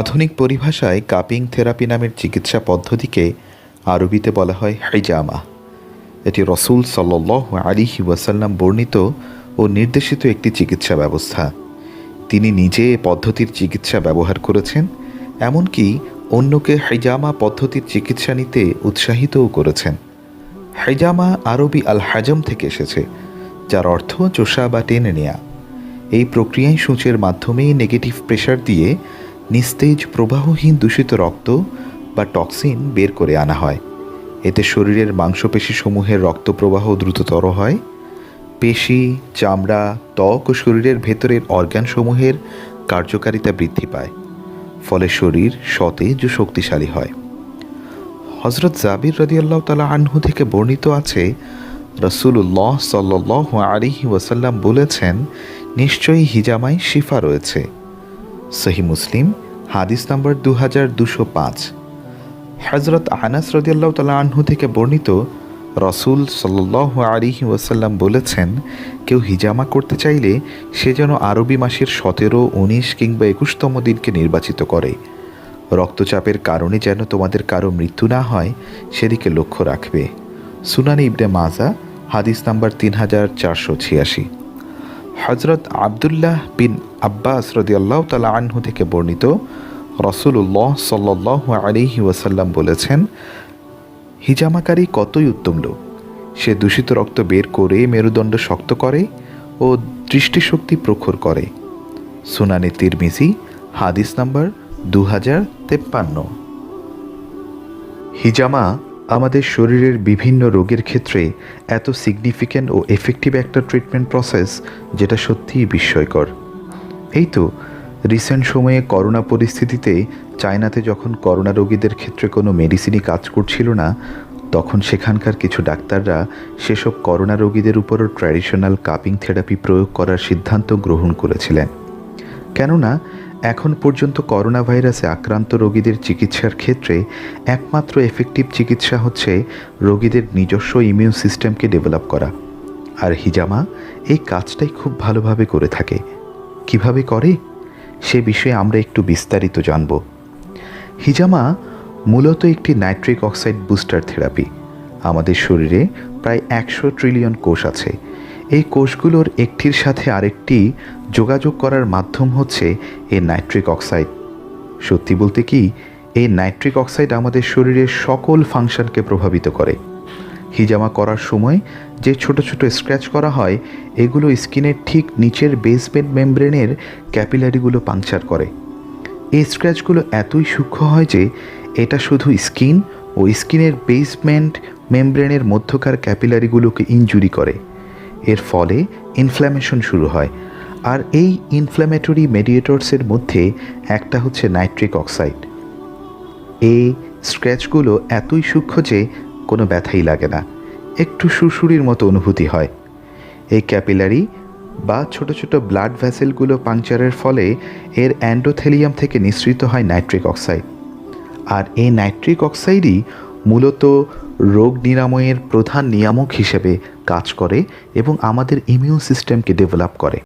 আধুনিক পরিভাষায় cupping therapy নামের চিকিৎসা পদ্ধতিকে আরবিতে বলা হয় হাইজামা এটি রসুল সাল্লাহ আলিহি ওয়াসাল্লাম বর্ণিত ও নির্দেশিত একটি চিকিৎসা ব্যবস্থা। তিনি নিজে এ পদ্ধতির চিকিৎসা ব্যবহার করেছেন, এমনকি অন্যকে হাইজামা পদ্ধতির চিকিৎসা নিতে উৎসাহিতও করেছেন। হাইজামা আরবি আল হাজম থেকে এসেছে, যার অর্থ চোষা বা টেনে নেয়া। এই প্রক্রিয়ায় সূচের মাধ্যমেই নেগেটিভ প্রেশার দিয়ে নিস্তেজ প্রবাহহীন দূষিত রক্ত বা টক্সিন বের করে আনা হয়। এতে শরীরের মাংসপেশিসমূহের রক্ত প্রবাহ দ্রুততর হয়। পেশি, চামড়া, ত্বক ও শরীরের ভেতরের অর্গানসমূহের কার্যকারিতা বৃদ্ধি পায়, ফলে শরীর সতেজ ও শক্তিশালী হয়। হজরত জাবির রদিয়াল্লাহ তালা আনহু থেকে বর্ণিত আছে রসুল্লাহ সাল্লাহ আলিহি ওয়াসাল্লাম বলেছেন, নিশ্চয়ই হিজামায় শিফা রয়েছে। সহি মুসলিম হাদিস নম্বর দু হাজার দুশো পাঁচ। হজরত আনাস রদিয়াল্লাহ তালা আনহু থেকে বর্ণিত রসুল সাল্লাহ আলিহি ওয়াসাল্লাম বলেছেন, কেউ হিজামা করতে চাইলে সে যেন আরবি মাসের সতেরো, উনিশ কিংবা একুশতম দিনকে নির্বাচিত করে। রক্তচাপের কারণে যেন তোমাদের কারও মৃত্যু না হয়, সেদিকে লক্ষ্য রাখবে। সুনানি ইবনে মাজা, হাদিস নাম্বার তিন হাজার চারশো ছিয়াশি। হজরত আবদুল্লাহ বিন আব্বাস রদিয়াল্লাহ তালা আনহু থেকে বর্ণিত রসুল্লাহ সাল্লাহ আলিহি ওয়াসাল্লাম বলেছেন, হিজামাকারী কতই উত্তম লোক। সে দূষিত রক্ত বের করে মেরুদণ্ড শক্ত করে ও দৃষ্টিশক্তি প্রখর করে। সুনানি তিরমিজি, হাদিস নাম্বার দু হাজার তেপ্পান্ন। হিজামা আমাদের শরীরের বিভিন্ন রোগের ক্ষেত্রে এত সিগনিফিক্যান্ট ও এফেক্টিভ একটা ট্রিটমেন্ট প্রসেস যেটা সত্যিই বিস্ময়কর। এই তো রিসেন্ট সময়ে করোনা পরিস্থিতিতে চায়নাতে যখন করোনা রোগীদের ক্ষেত্রে কোনো মেডিসিনই কাজ করছিল না, তখন সেখানকার কিছু ডাক্তাররা সেসব করোনা রোগীদের উপরও ট্র্যাডিশনাল কাপিং থেরাপি প্রয়োগ করার সিদ্ধান্ত গ্রহণ করেছিলেন। কেননা এখন পর্যন্ত করোনা ভাইরাসে আক্রান্ত রোগীদের চিকিৎসার ক্ষেত্রে একমাত্র এফেক্টিভ চিকিৎসা হচ্ছে রোগীদের নিজস্ব ইমিউন সিস্টেমকে ডেভেলপ করা। আর হিজামা, এই কাজটাই খুব ভালোভাবে করে থাকে। কীভাবে করে? সে বিষয়ে আমরা একটু বিস্তারিত জানব। হিজামা মূলত একটি নাইট্রিক অক্সাইড বুস্টার থেরাপি। আমাদের শরীরে প্রায় একশো ট্রিলিয়ন কোষ আছে। এই কোষগুলোর একটির সাথে আরেকটি যোগাযোগ করার মাধ্যম হচ্ছে এই নাইট্রিক অক্সাইড। সত্যি বলতে কি, এই নাইট্রিক অক্সাইড আমাদের শরীরের সকল ফাংশনকে প্রভাবিত করে। হিজামা করার সময় যে ছোট ছোট স্ক্র্যাচ করা হয়, এগুলো স্কিনের ঠিক নিচের বেসমেন্ট মেমব্রেনের ক্যাপিলারিগুলো পাংচার করে। এই স্ক্র্যাচগুলো এতই সূক্ষ্ম হয় যে, এটা শুধু স্কিন ও স্কিনের বেসমেন্ট মেমব্রেনের মধ্যকার ক্যাপিলারিগুলোকে ইঞ্জুরি করে। এর ফলে ইনফ্ল্যামেশন শুরু হয়। আর এই ইনফ্ল্যামেটরি মেডিয়েটরসের মধ্যে একটা হচ্ছে নাইট্রিক অক্সাইড এই স্ক্র্যাচগুলো এতই সূক্ষ্ম যে কোনো ব্যথাই লাগে না। একটু সুরসুরির মতো অনুভূতি হয়। এই ক্যাপিলারি বা ছোট ছোট ব্লাড ভ্যাসেলগুলো পাংচারের ফলে এর অ্যান্ডোথেলিয়াম থেকে নিঃসৃত হয় নাইট্রিক অক্সাইড আর এই নাইট্রিক অক্সাইডই মূলত রোগ নিরাময়ের প্রধান নিয়ামক হিসেবে কাজ করে এবং আমাদের ইমিউন সিস্টেমকে ডেভেলপ করে।